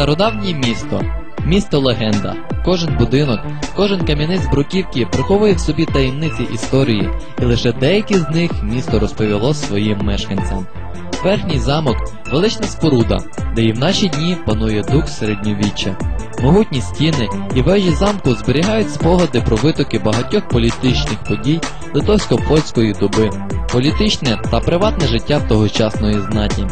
Стародавнє місто, місто легенда. Кожен будинок, кожен кам'янець бруківки приховує в собі таємниці історії, і лише деякі з них місто розповіло своїм мешканцям. Верхній замок велична споруда, де і в наші дні панує дух середньовіччя. Могутні стіни і вежі замку зберігають спогади про витоки багатьох політичних подій литовсько-польської доби, політичне та приватне життя тогочасної знаті.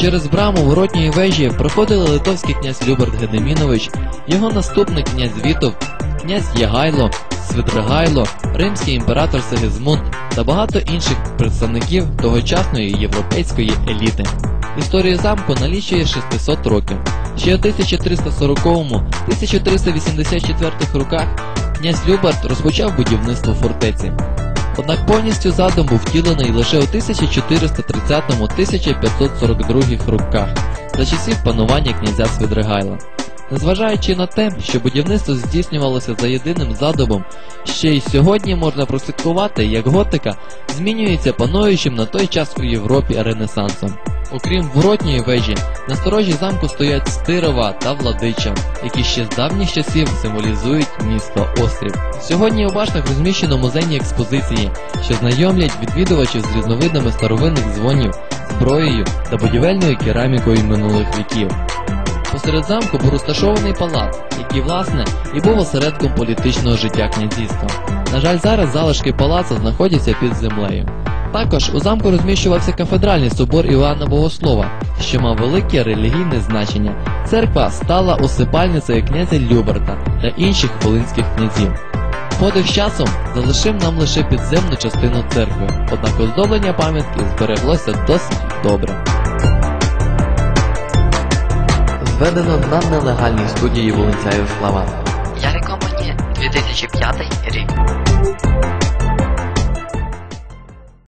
Через браму воротньої вежі проходили литовський князь Люберт Гедемінович, його наступник князь Вітов, князь Ягайло, Свидригайло, римський імператор Сигизмунд та багато інших представників тогочасної європейської еліти. Історія замку налічує 600 років. Ще у 1340-1384 роках князь Люберт розпочав будівництво фортеці. Однак повністю задум був втілений лише у 1430-1542 роках за часів панування князя Свидригайла. Незважаючи на те, що будівництво здійснювалося за єдиним задумом, ще й сьогодні можна прослідкувати, як готика змінюється пануючим на той час у Європі Ренесансом. Окрім воротньої вежі, на сторожі замку стоять Стирова та Владича, які ще з давніх часів символізують місто Острів. Сьогодні у баштах розміщено музейні експозиції, що знайомлять відвідувачів з різновидами старовинних дзвонів, зброєю та будівельною керамікою минулих віків. Посеред замку був розташований палац, який, власне, і був осередком політичного життя князівства. На жаль, зараз залишки палацу знаходяться під землею. Також у замку розміщувався кафедральний собор Іоанна Богослова, що мав велике релігійне значення. Церква стала усипальницею князя Люберта та інших волинських князів. Подих часом залишив нам лише підземну частину церкви, однак оздоблення пам'ятки збереглося досить добре. Зведено на нелегальній студії Волинцяю Слава. Ярикомані 2005 рік.